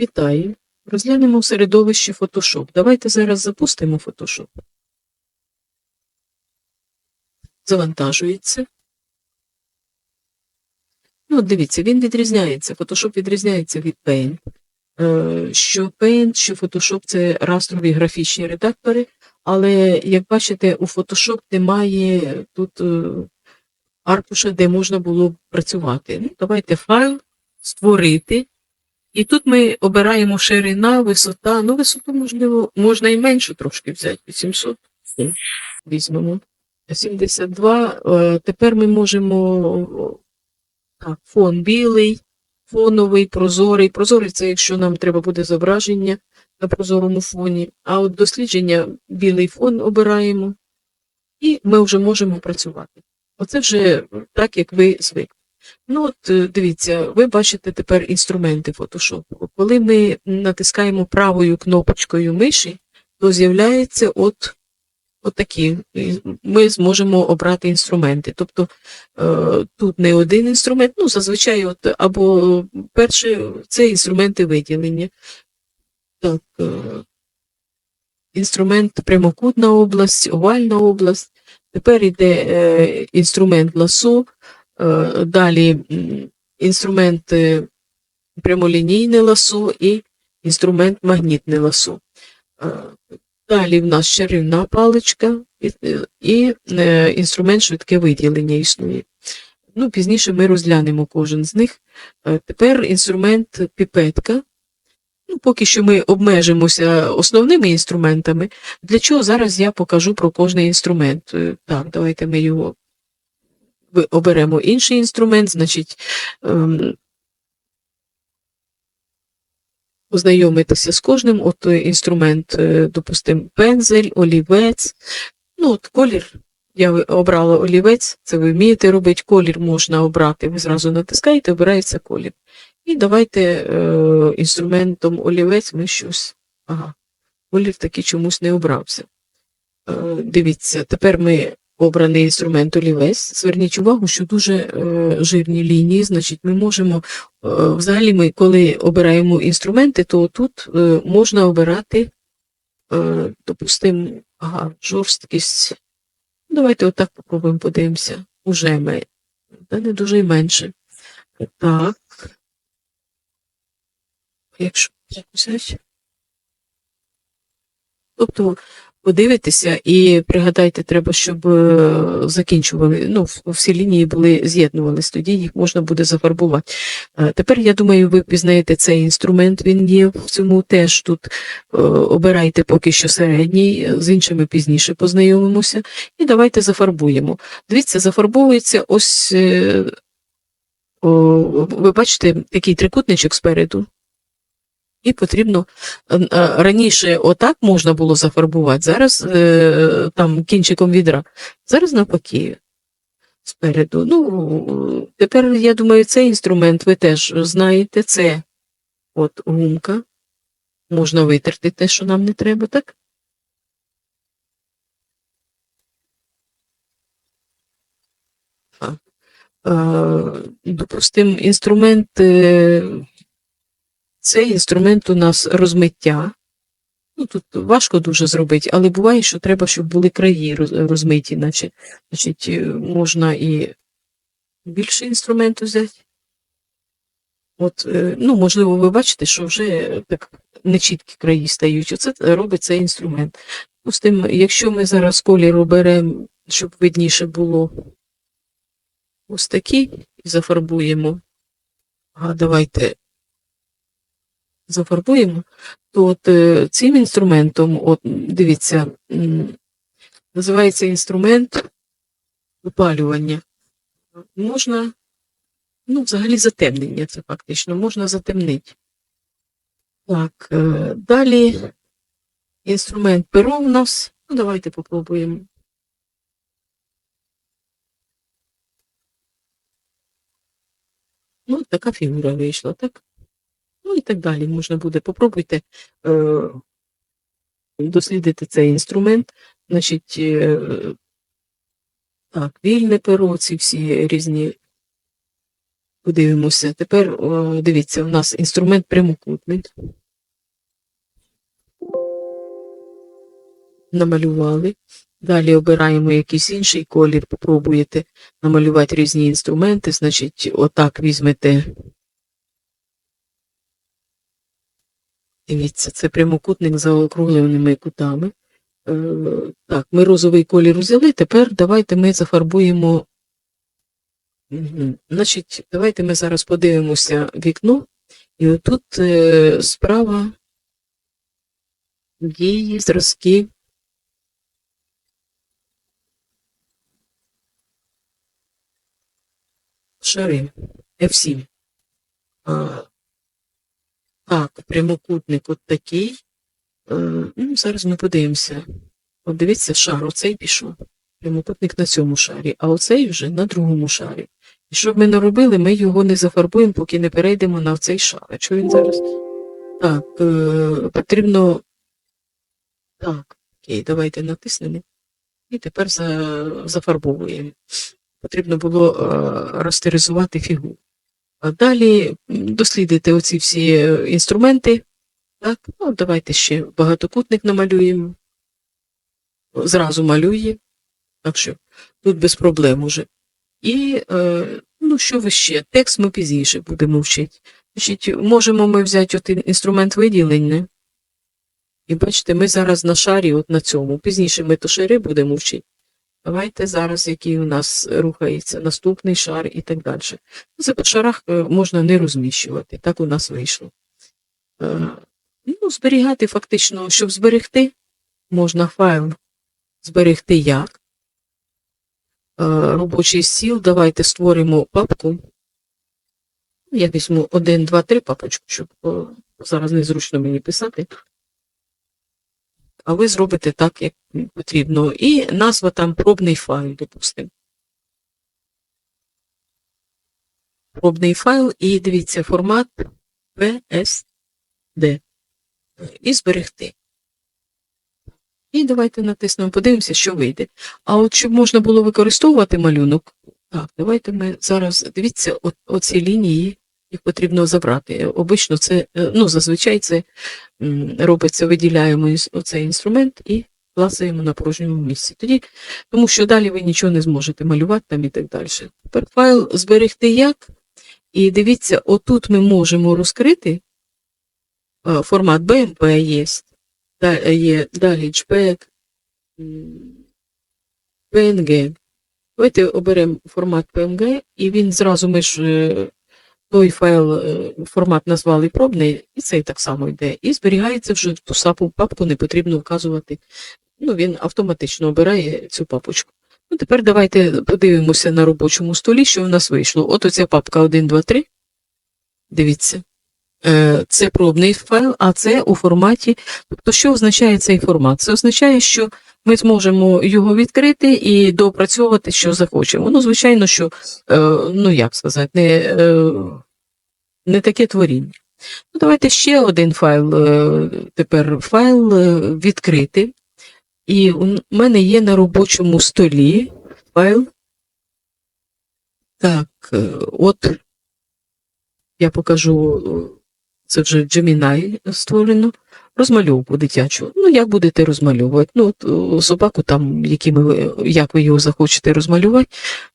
Вітаю. Розглянемо середовище Photoshop. Давайте зараз запустимо Photoshop. Завантажується. Ну, от дивіться, він відрізняється. Photoshop відрізняється від Paint. Е, Що Paint, що Photoshop це растрові графічні редактори, але, як бачите, у Photoshop немає тут е, аркуша, де можна було б працювати. Ну, давайте файл, створити. І тут ми обираємо ширина, висота. Ну, висоту, можливо, можна і меншу трошки взяти. 800. Візьмемо. 72. Е, Тепер ми можемо так, фон білий, фоновий, прозорий. Прозорий це якщо нам треба буде зображення на прозорому фоні. А от дослідження білий фон обираємо, і ми вже можемо працювати. Оце вже так, як ви звикли. Ну, от е, дивіться, ви бачите тепер інструменти Photoshop. Коли ми натискаємо правою кнопочкою миші, то з'являється от, от такі. Ми зможемо обрати інструменти. Тобто е, тут не один інструмент, ну, зазвичай, от, або перше, це інструменти виділення. Так, е, інструмент прямокутна область, овальна область. Тепер йде інструмент ласо. Е, Далі м, інструмент е, прямолінійне ласо і інструмент магнітне ласо. Е, Далі в нас чарівна паличка і, е, і інструмент швидке виділення існує. Ну, пізніше ми розглянемо кожен з них. Тепер інструмент піпетка. Ну, поки що ми обмежимося основними інструментами. Для чого зараз я покажу про кожний інструмент. Так, давайте ми його оберемо інший інструмент, значить, ем, ознайомитися з кожним. От е, інструмент, е, допустимо, пензель, олівець. Ну, от колір. Я обрала олівець, це ви вмієте робити. Колір можна обрати. Ви зразу натискаєте, обирається колір. І давайте е, інструментом олівець ми щось. Ага, колір таки чомусь не обрався. Е, дивіться, тепер ми обраний інструмент олівець. Зверніть увагу, що дуже е, жирні лінії, значить, ми можемо, е, взагалі, ми, коли обираємо інструменти, то тут е, можна обирати, е, допустимо, ага, жорсткість. Давайте отак попробуємо подивимося. Уже ми, та не дуже й менше. Так. Якщо взяти. Тобто подивитися і пригадайте, треба, щоб е, закінчували, ну, всі лінії були з'єднувались, тоді їх можна буде зафарбувати. Е, Тепер, я думаю, ви пізнаєте цей інструмент, він є в цьому теж тут. е, Обирайте поки що середній, з іншими пізніше познайомимося. І давайте зафарбуємо. Дивіться, зафарбовується ось, о, ви бачите, такий трикутничок спереду. І потрібно е, е, раніше отак можна було зафарбувати, зараз е, там кінчиком відра. Зараз навпаки спереду. Ну, тепер, я думаю, цей інструмент ви теж знаєте. Це от гумка. Можна витерти те, що нам не треба, так? Е, Допустим, інструмент, цей інструмент у нас розмиття. Ну, тут важко дуже зробити, але буває, що треба, щоб були краї розмиті, наче. Значить, е, можна і більше інструменту взяти. От, е, ну, можливо, ви бачите, що вже так нечіткі краї стають. Оце робить цей інструмент. Допустим, якщо ми зараз колір оберемо, щоб видніше було ось такий, і зафарбуємо. А давайте зафарбуємо, то от е, цим інструментом, от дивіться, називається інструмент випалювання. Можна, ну, взагалі затемнення це фактично, можна затемнити. Так, е, далі інструмент перо у нас. Ну, давайте попробуємо. Ну, така фігура вийшла, так? Ну і так далі. Можна буде. Попробуйте е, дослідити цей інструмент. Значить, е, так, вільне перо, ці всі різні подивимося. Тепер о, дивіться, у нас інструмент прямокутник. Намалювали. Далі обираємо якийсь інший колір, попробуєте намалювати різні інструменти. Значить, отак візьмете. Дивіться, це прямокутник за округленими кутами. Е, Так, ми розовий колір взяли, тепер давайте ми зафарбуємо. Значить, давайте ми зараз подивимося вікно, і отут е, справа дії, зразки. Шари F7. Так, прямокутник от такий. Е, ну, зараз ми подивимося. От дивіться, шар, оцей пішов. Прямокутник на цьому шарі, а оцей вже на другому шарі. І що б ми не робили, ми його не зафарбуємо, поки не перейдемо на цей шар. А що він зараз? Так, е, потрібно. Так, окей, давайте натиснемо. І тепер за, зафарбовуємо. Потрібно було е, растеризувати фігуру. Далі дослідити оці всі е, інструменти. Так, ну давайте ще багатокутник намалюємо. Зразу малює. Так що тут без проблем уже. І е, ну, що ви ще? Текст ми пізніше будемо вчити. Значить, можемо ми взяти от інструмент виділення. І бачите, ми зараз на шарі, от на цьому. Пізніше ми то шари будемо вчити. Давайте зараз, який у нас рухається наступний шар і так далі. Це по шарах е, можна не розміщувати. Так у нас вийшло. Е, Ну, зберігати фактично, щоб зберегти, можна файл зберегти як. Е, Робочий стіл. Давайте створимо папку. Я візьму 1, 2, 3 папочку, щоб зараз незручно мені писати. А ви зробите так, як потрібно. І назва там пробний файл, допустимо. Пробний файл, і дивіться формат PSD. І зберегти. І давайте натиснемо, подивимося, що вийде. А от щоб можна було використовувати малюнок, так, давайте ми зараз, дивіться, от, оці лінії, їх потрібно забрати. Обично це, е, ну, зазвичай це робиться, виділяємо оцей інструмент і клацаємо на порожньому місці. Тоді, тому що далі ви нічого не зможете малювати там і так далі. Тепер файл зберегти як. І дивіться, отут ми можемо розкрити е, формат BMP є, є далі JPEG, PNG. Давайте оберемо формат PNG, і він зразу ми ж е, той файл, е, формат назвали пробний, і цей так само йде. І зберігається вже в ту саму папку, не потрібно вказувати. Ну, він автоматично обирає цю папочку. Ну, тепер давайте подивимося на робочому столі, що в нас вийшло. От оця папка 1, 2, 3. Дивіться. Е, Це пробний файл, а це у форматі. Тобто, що означає цей формат? Це означає, що ми зможемо його відкрити і доопрацьовувати, що захочемо. Ну, звичайно, що, е, ну як сказати, не, е, не таке творіння. Ну, давайте ще один файл. е, Тепер файл відкрити. І у мене є на робочому столі файл. Так, от я покажу, це вже Gemini створено, розмальовку дитячу. Ну, як будете розмальовувати? Ну, от, собаку там, якими як ви його захочете розмалювати.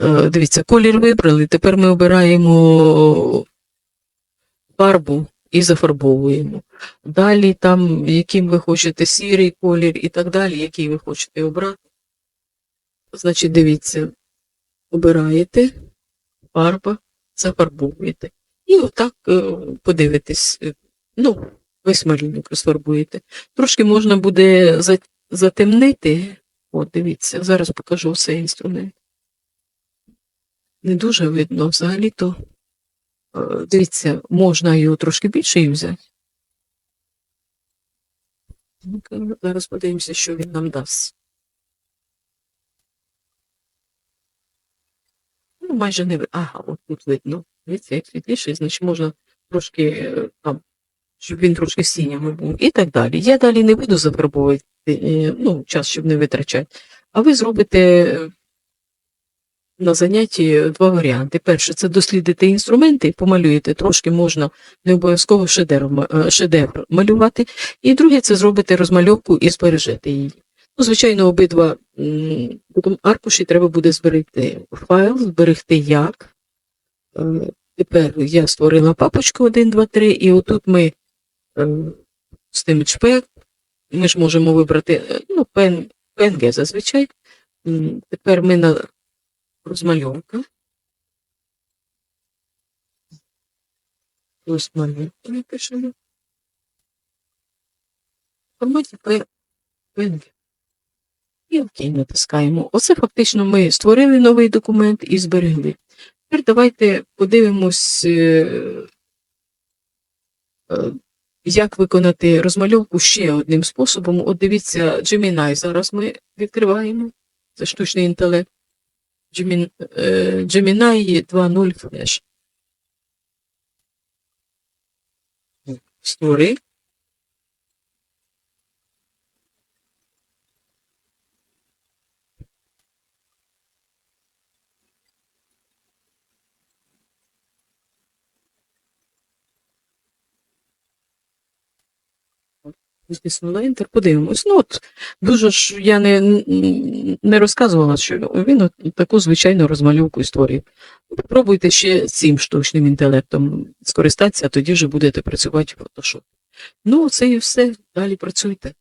Е, Дивіться, колір вибрали. Тепер ми обираємо фарбу і зафарбовуємо. Далі там, яким ви хочете сірий колір і так далі, який ви хочете обрати. Значить, дивіться, обираєте фарба, зафарбовуєте. І отак е, подивитесь. Ну, весь малюнок розфарбуєте. Трошки можна буде затемнити. От, дивіться, зараз покажу цей інструмент. Не дуже видно взагалі-то. Е, Дивіться, можна його трошки більше і взяти. Зараз подивимося, що він нам дасть. Ну, майже не ви- Ага, от тут видно. Дивіться, як світліше, значить можна трошки е, там, щоб він трошки сінями був. І так далі. Я далі не буду зафарбовувати, е, ну, час, щоб не витрачати. А ви зробите е, на занятті два варіанти. Перше, це дослідити інструменти, помалюєте, трошки можна не обов'язково шедевр, е, шедевр малювати. І друге, це зробити розмальовку і збережете її. Ну, звичайно, обидва аркуші треба буде зберегти файл, зберегти як. Е, Тепер я створила папочку 1, 2, 3, і отут ми е, з тим ЧП, ми ж можемо вибрати е, ну, PNG зазвичай. Тепер ми на розмальовка. Розмальовка ми пишемо. В форматі PNG. І окей, натискаємо. Оце фактично ми створили новий документ і зберегли. Тепер давайте подивимось, е, е, як виконати розмальовку ще одним способом. От дивіться, Gemini зараз ми відкриваємо. Це штучний інтелект. Gemini, е, 2.0 Flash. Створи. на інтер. подивимось. Ну, от, дуже ж я не, не розказувала, що він от таку звичайну розмальовку створює. Попробуйте ще цим штучним інтелектом скористатися, а тоді вже будете працювати в фотошопі. Ну, це і все. Далі працюйте.